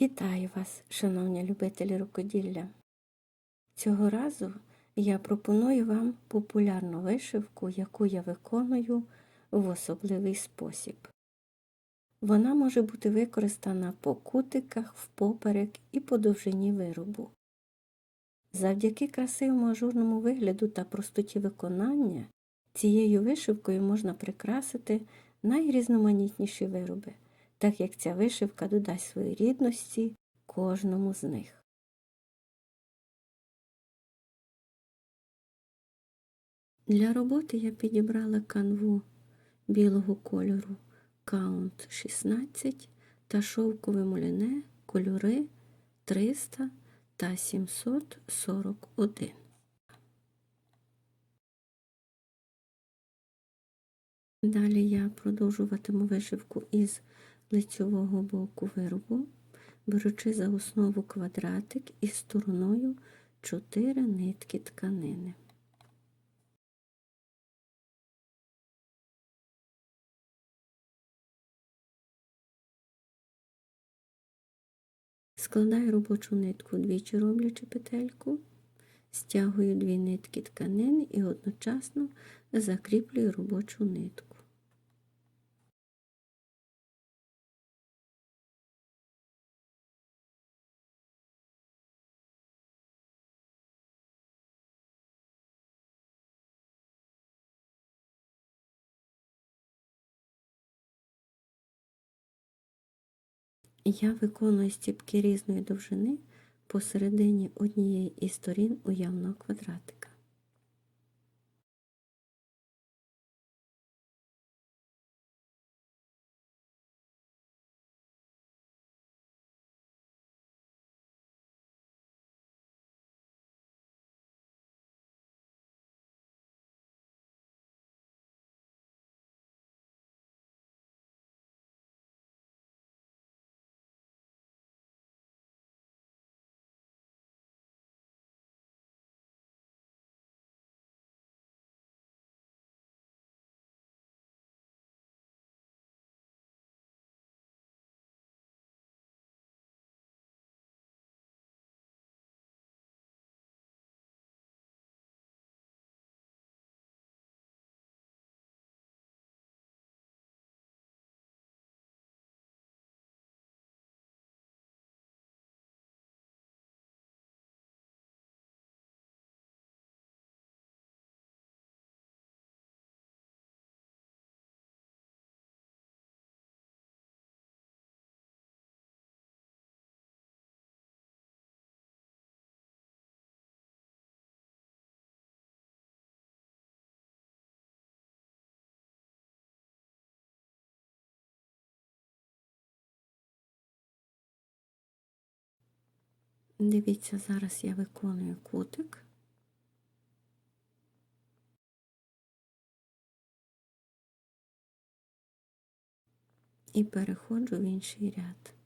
Вітаю вас, шановні любителі рукоділля. Цього разу я пропоную вам популярну вишивку, яку я виконую в особливий спосіб. Вона може бути використана по кутиках, впоперек і по довжині виробу. Завдяки красивому ажурному вигляду та простоті виконання цією вишивкою можна прикрасити найрізноманітніші вироби, так як ця вишивка додасть своєрідності кожному з них. Для роботи я підібрала канву білого кольору Count 16 та шовкове муліне кольори 300 та 741. Далі я продовжуватиму вишивку із лицьового боку виробу, беручи за основу квадратик із стороною 4 нитки тканини. Складаю робочу нитку двічі роблячи петельку, стягую дві нитки тканини і одночасно закріплюю робочу нитку. Я виконую стіпки різної довжини посередині однієї із сторін уявного квадратика. Дивіться, зараз я виконую кутик. І переходжу в інший ряд.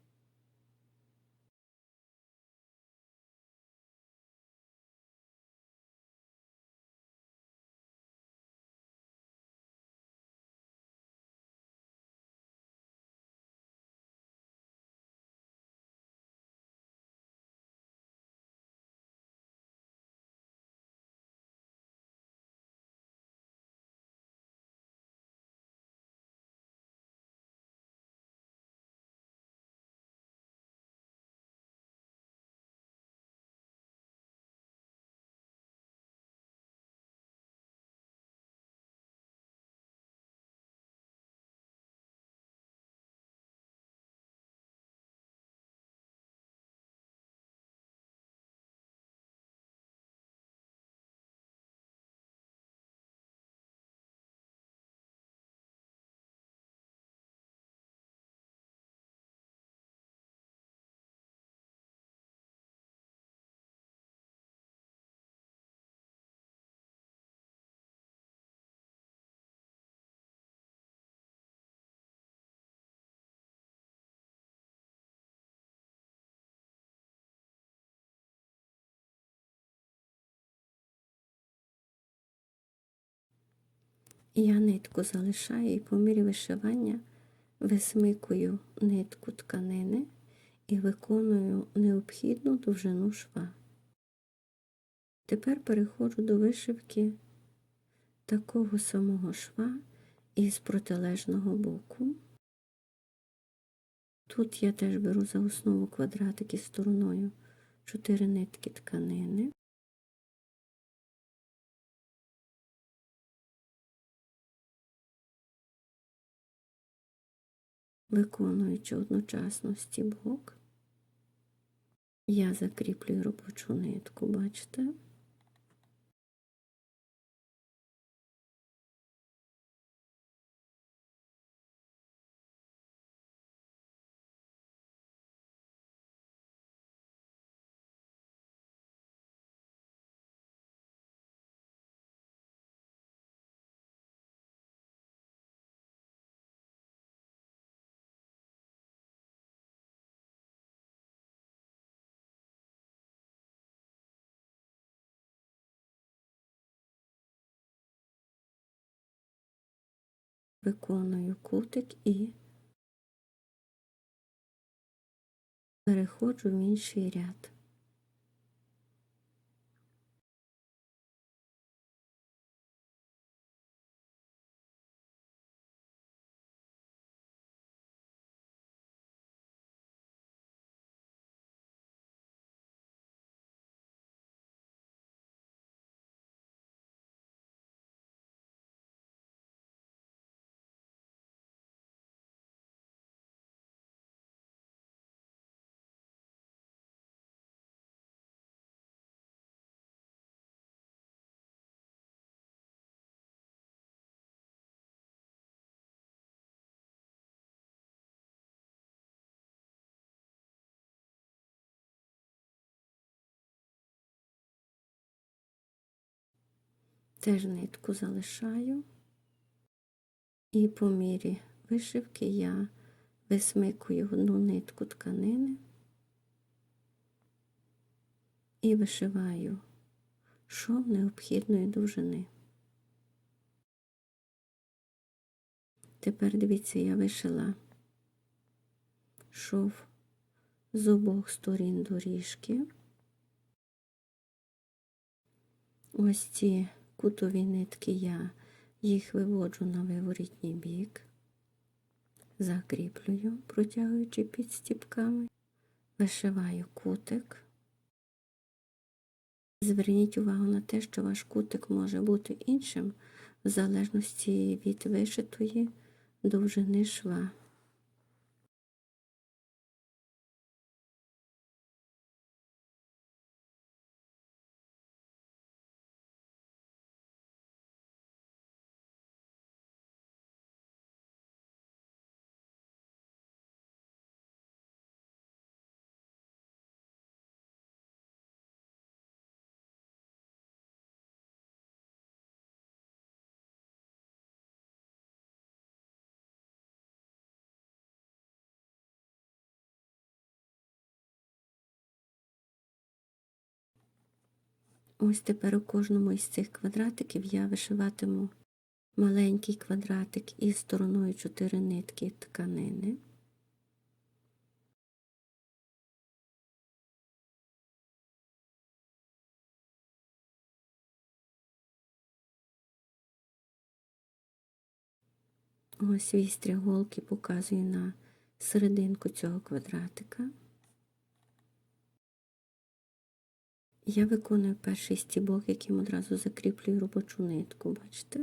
Я нитку залишаю і по мірі вишивання висмикую нитку тканини і виконую необхідну довжину шва. Тепер переходжу до вишивки такого самого шва із протилежного боку. Тут я теж беру за основу квадратики стороною 4 нитки тканини. Виконуючи одночасно стібок, я закріплюю робочу нитку, бачите? Виконую кутик і переходжу в інший ряд. Теж нитку залишаю, і по мірі вишивки я висмикую одну нитку тканини і вишиваю шов необхідної довжини. Тепер дивіться, я вишила шов з обох сторін доріжки. Ось ці кутові нитки я їх виводжу на виворітній бік, закріплюю, протягуючи під стіпками, вишиваю кутик. Зверніть увагу на те, що ваш кутик може бути іншим в залежності від вишитої довжини шва. Ось тепер у кожному із цих квадратиків я вишиватиму маленький квадратик із стороною 4 нитки тканини. Ось вістря голки показую на серединку цього квадратика. Я виконую перший стібок, яким одразу закріплюю робочу нитку, бачите?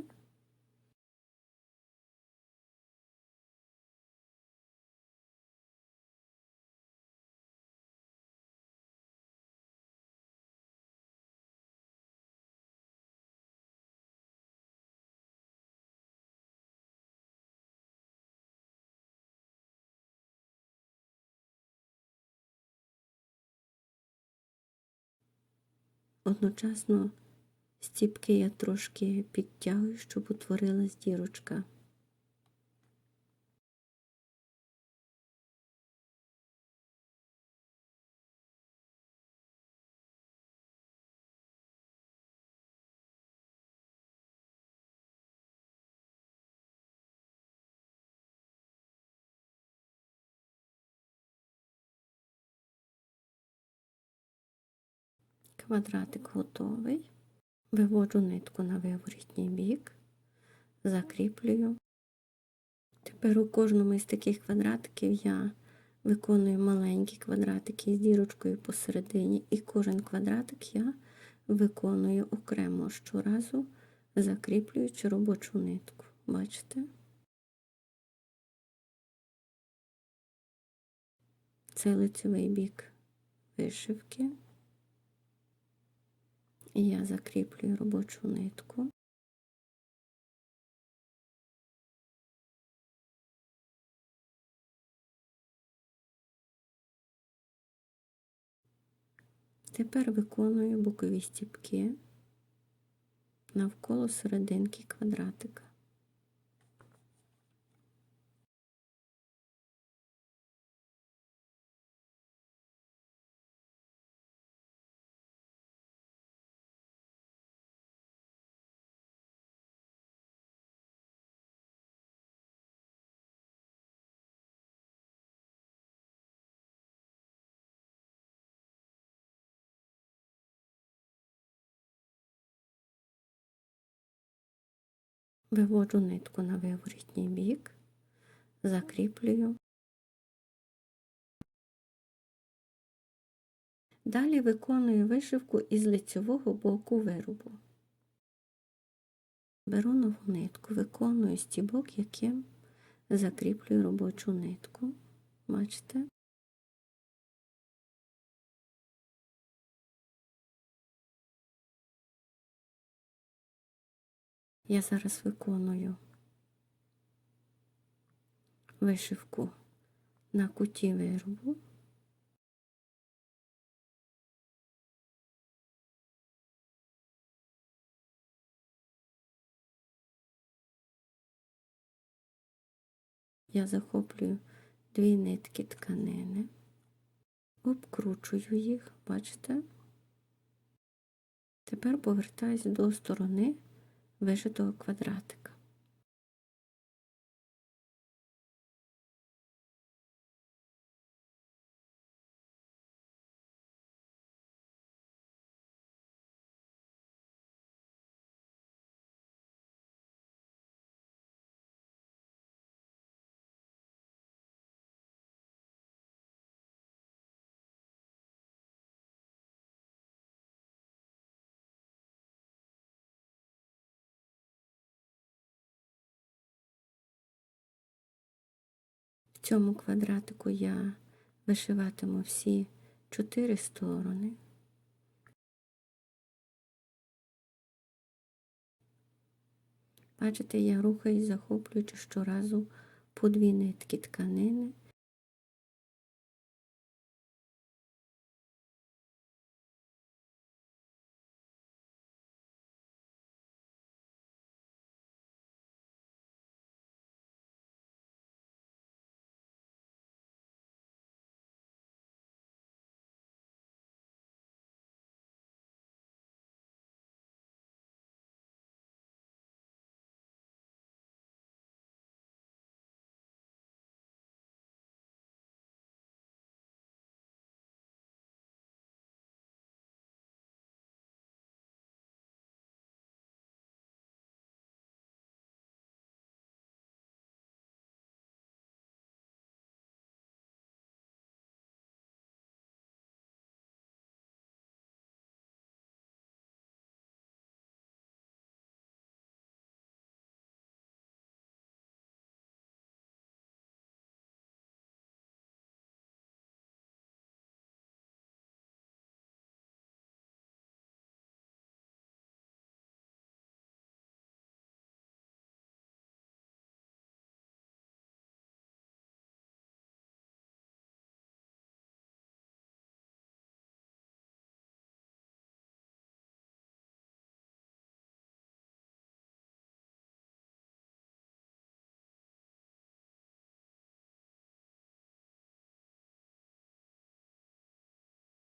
Одночасно стіпки я трошки підтягую, щоб утворилась дірочка. Квадратик готовий. Виводжу нитку на виворітній бік, закріплюю. Тепер у кожному із таких квадратиків я виконую маленькі квадратики з дірочкою посередині, і кожен квадратик я виконую окремо щоразу, закріплюючи робочу нитку. Бачите? Це лицевий бік вишивки. Я закріплюю робочу нитку. Тепер виконую бокові стіпки навколо серединки квадратика. Виводжу нитку на виворітній бік, закріплюю. Далі виконую вишивку із лицевого боку виробу. Беру нову нитку, виконую стібок, яким закріплюю робочу нитку. Бачите? Я зараз виконую вишивку на куті виробу. Я захоплюю дві нитки тканини, обкручую їх, бачите? Тепер повертаюсь до сторони вишитого квадратика. В цьому квадратику я вишиватиму всі чотири сторони. Бачите, я рухаюсь, захоплюючи щоразу по дві нитки тканини.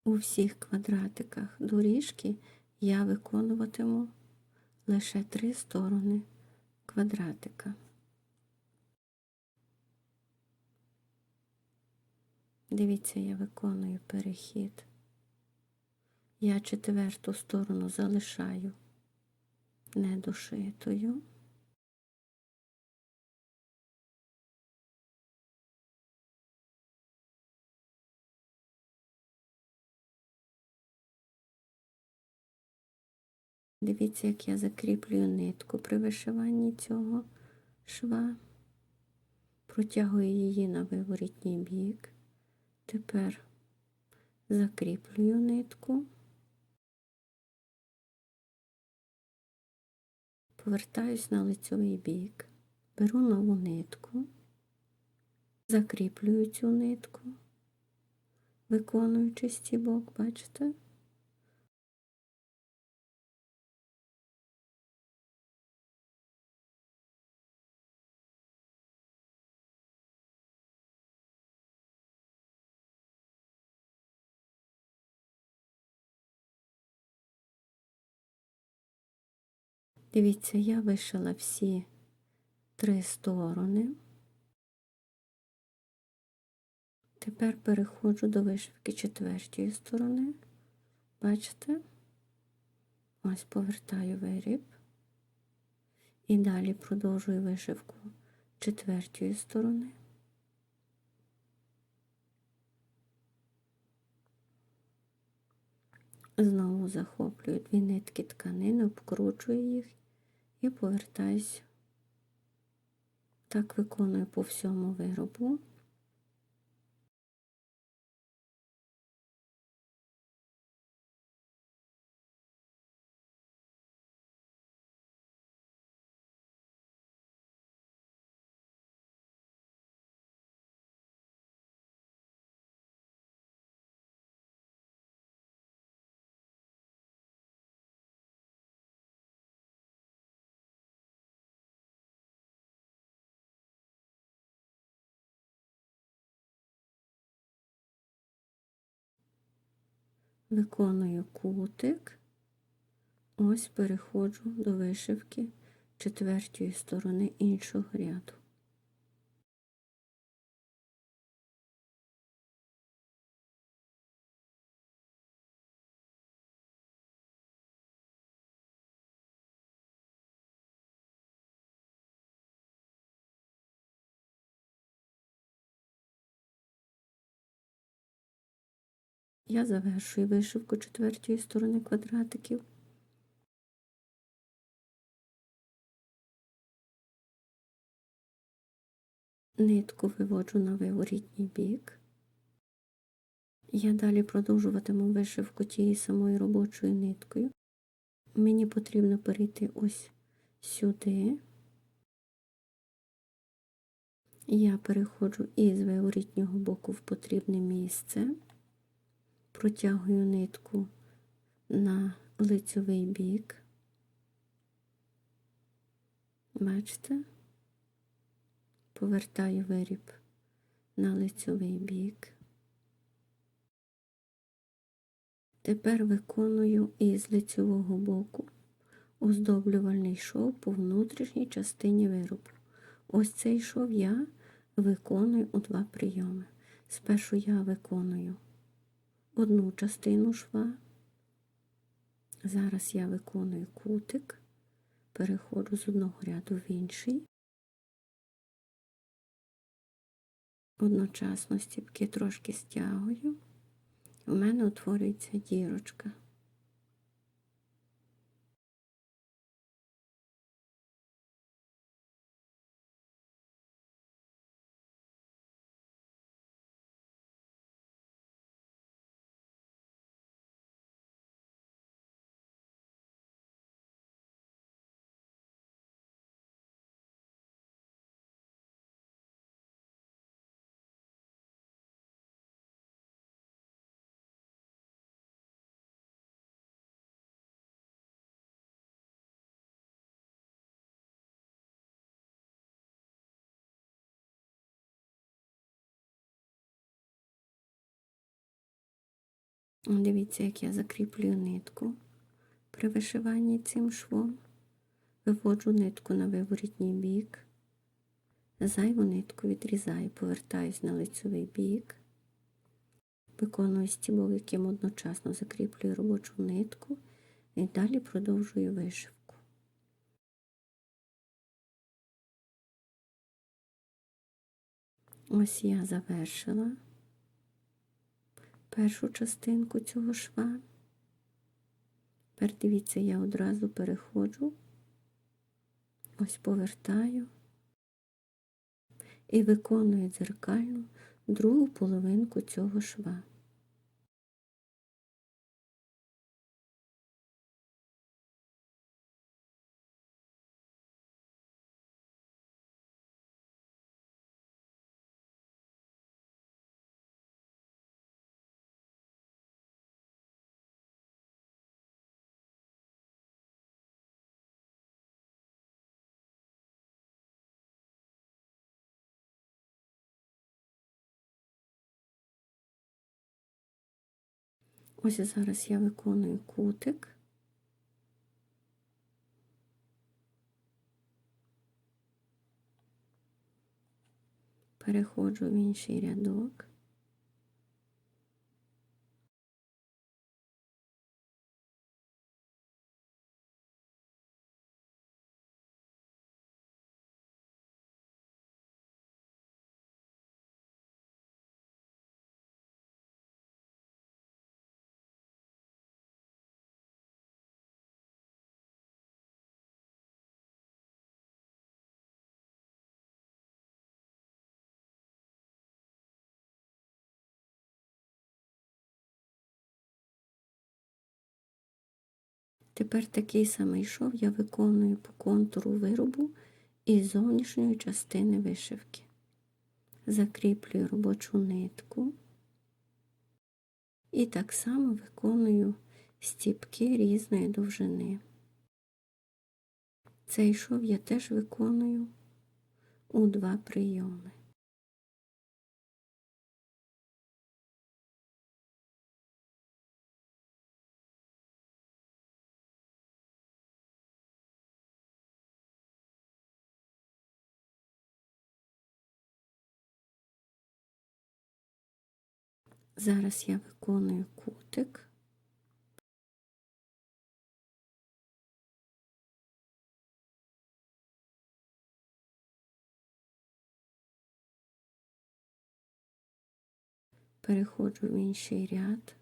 У всіх квадратиках доріжки я виконуватиму лише три сторони квадратика. Дивіться, я виконую перехід. Я четверту сторону залишаю недошитою. Дивіться, як я закріплюю нитку при вишиванні цього шва, протягую її на виворітній бік. Тепер закріплюю нитку, повертаюсь на лицьовий бік, беру нову нитку, закріплюю цю нитку, виконуючи стібок, бачите? Дивіться, я вишила всі три сторони. Тепер переходжу до вишивки четвертої сторони. Бачите? Ось повертаю виріб. І далі продовжую вишивку четвертої сторони. Знову захоплюю дві нитки тканини, обкручую їх і повертаюсь. Так виконую по всьому виробу. Виконую кутик, ось переходжу до вишивки четвертої сторони іншого ряду. Я завершую вишивку четвертої сторони квадратиків. Нитку виводжу на виворітній бік. Я далі продовжуватиму вишивку тією самою робочою ниткою. Мені потрібно перейти ось сюди. Я переходжу із виворітнього боку в потрібне місце протягую нитку на лицьовий бік. Бачите? Повертаю виріб на лицьовий бік. Тепер виконую із лицьового боку оздоблювальний шов по внутрішній частині виробу. Ось цей шов я виконую у два прийоми. Спершу я виконую одну частину шва. Зараз я виконую кутик, переходжу з одного ряду в інший. Одночасно стіпки трошки стягую, у мене утворюється дірочка. Дивіться, як я закріплюю нитку при вишиванні цим швом, виводжу нитку на виворітній бік, зайву нитку відрізаю, повертаюсь на лицевий бік, Виконую стібок, яким одночасно закріплюю робочу нитку і далі продовжую вишивку. Ось я завершила першу частинку цього шва. Тепер дивіться, я одразу переходжу, ось повертаю і виконую дзеркальну другу половинку цього шва. Ось зараз я виконую кутик. Переходжу в інший рядок. Тепер такий самий шов я виконую по контуру виробу і зовнішньої частини вишивки. Закріплюю робочу нитку і так само виконую стіпки різної довжини. Цей шов я теж виконую у два прийоми. Зараз я виконую кутик. Переходжу в інший ряд.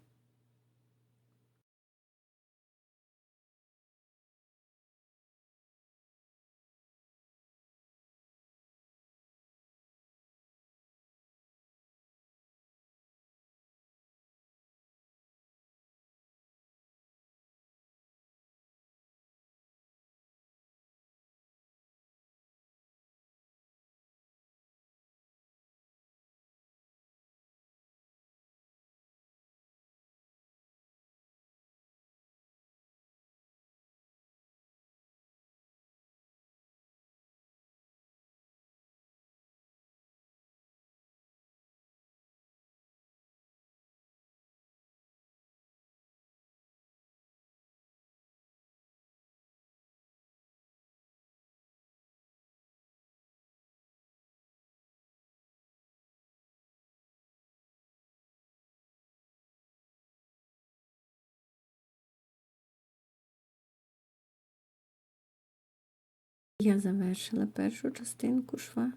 Я завершила першу частинку шва,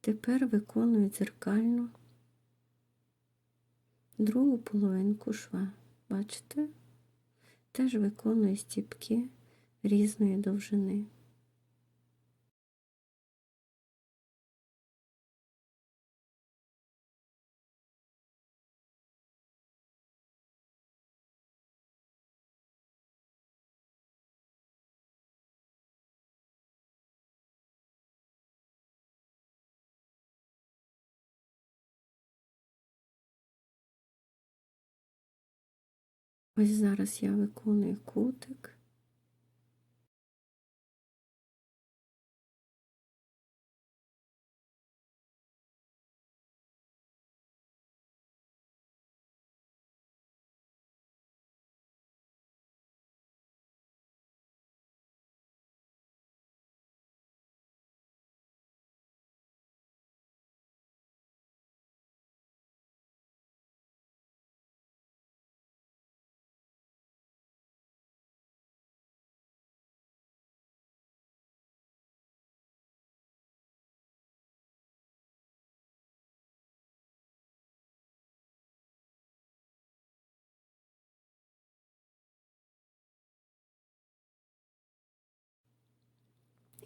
тепер виконую дзеркальну другу половинку шва. Бачите? Теж виконую стіпки різної довжини. Ось зараз я виконую кутик.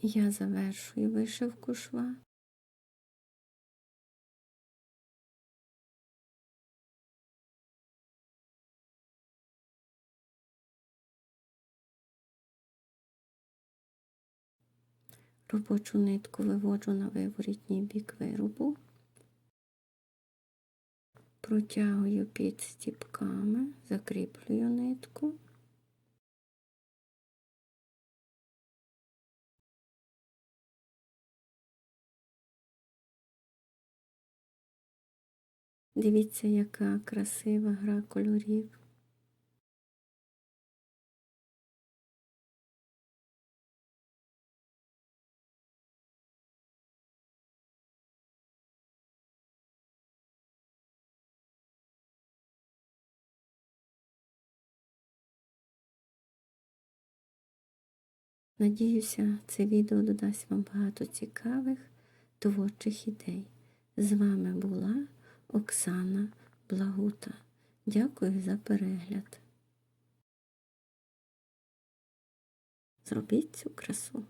Я завершую вишивку шва. Робочу нитку виводжу на виворітній бік виробу, протягую під стіпками, закріплюю нитку. Дивіться, яка красива гра кольорів. Надіюся, це відео додасть вам багато цікавих творчих ідей. З вами була Оксана Благута. Дякую за перегляд. Зробіть цю красу.